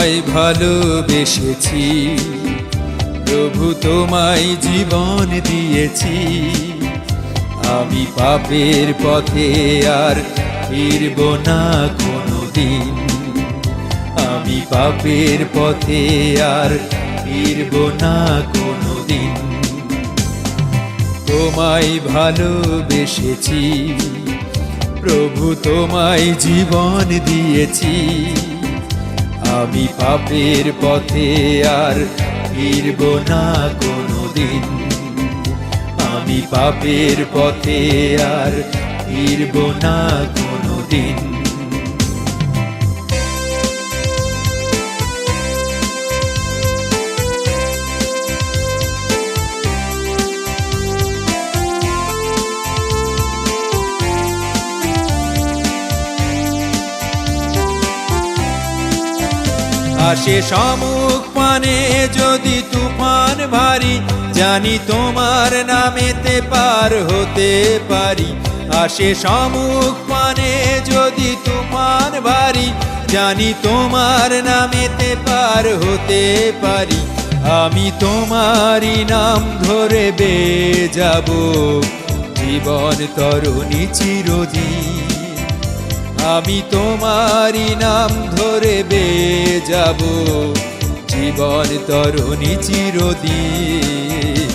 তোমায় ভালোবেসেছি। প্রভু তোমায় জীবন দিয়েছি। আমি পাপের পথে আর ফিরব না কোনো দিন আমি পাপের পথে আর ফিরব না কোনো দিন তোমায় ভালোবেসেছি। প্রভু তোমায় জীবন দিয়েছি। আমি পাপের পথে আর ফিরব না কোনো দিন আমি পাপের পথে আর ফিরব না কোনো আসে সমুখ পানে যদি তুফান ভারী, জানি তোমার নামেতে পার হতে পারি। আসে সমুখ পানে যদি তুফান ভারী, জানি তোমার নামেতে পার হতে পারি। আমি তোমারই নাম ধরে বে যাব। জীবন তরুণী চিরদিন। আমি তোমারই নাম ধরে বে যাব। জীবন তরুণী চিরদিন।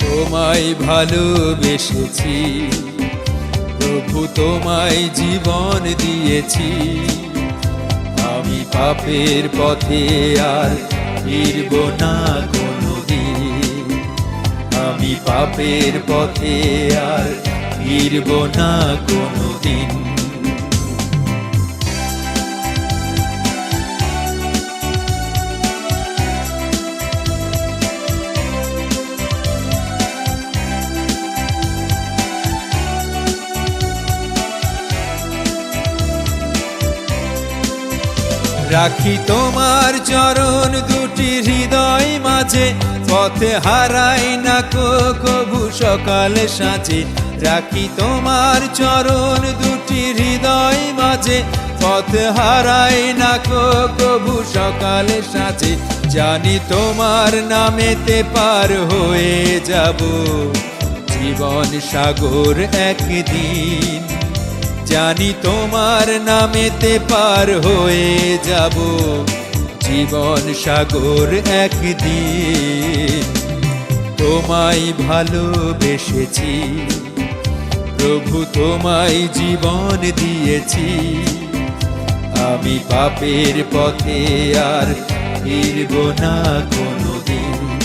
তোমায় ভালোবেসেছি, প্রভু তোমায় জীবন দিয়েছি। আমি পাপের পথে আর ফিরব না কোনো দিন আমি পাপের পথে আর ফিরব না কোনো রাখি তোমার চরণ দুটি হৃদয় মাঝে। পথে হারাই না কবু সকালে সাঁচে রাখি তোমার চরণ দুটি হৃদয় মাঝে। পথে হারাই না কবু সকালে সাঁচে জানি তোমার নামেতে পার হয়ে যাব। জীবন সাগর একদিন। জানি তোমার নামেতে পার হয়ে যাব। জীবন সাগর একদিন। তোমায় ভালোবেসেছি, প্রভু তোমায় জীবন দিয়েছি। আমি পাপের পথে আর ফিরব না কোনো দিন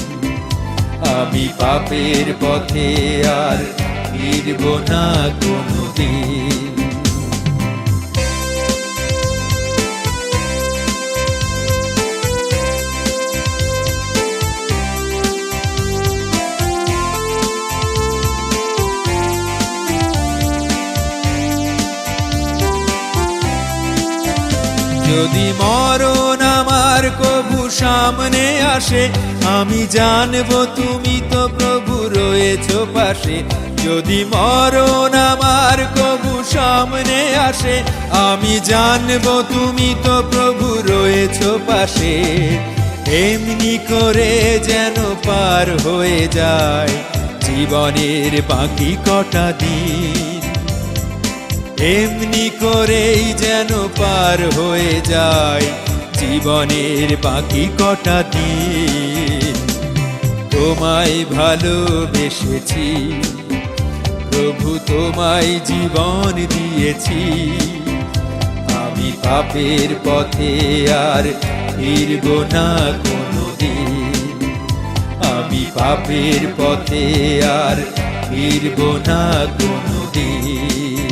আমি পাপের পথে আর ফিরব না কোনো যদি মরণ আমার কবু সামনে আসে, আমি জানব তুমি তো প্রভু রয়েছ পাশে। যদি মরণ আমার কবু সামনে আসে, আমি জানব তুমি তো প্রভু রয়েছ পাশে। এমনি করে যেন পার হয়ে যায়, জীবনের বাকি কটা দিন। এমনি করেই যেন পার হয়ে যায় জীবনের বাকি কটা দিন। তোমায় ভালোবেসেছি, প্রভু তোমায় জীবন দিয়েছি। আমি পাপের পথে আর ফিরব না কোনো দিন আমি পাপের পথে আর ফিরব না কোনো দিন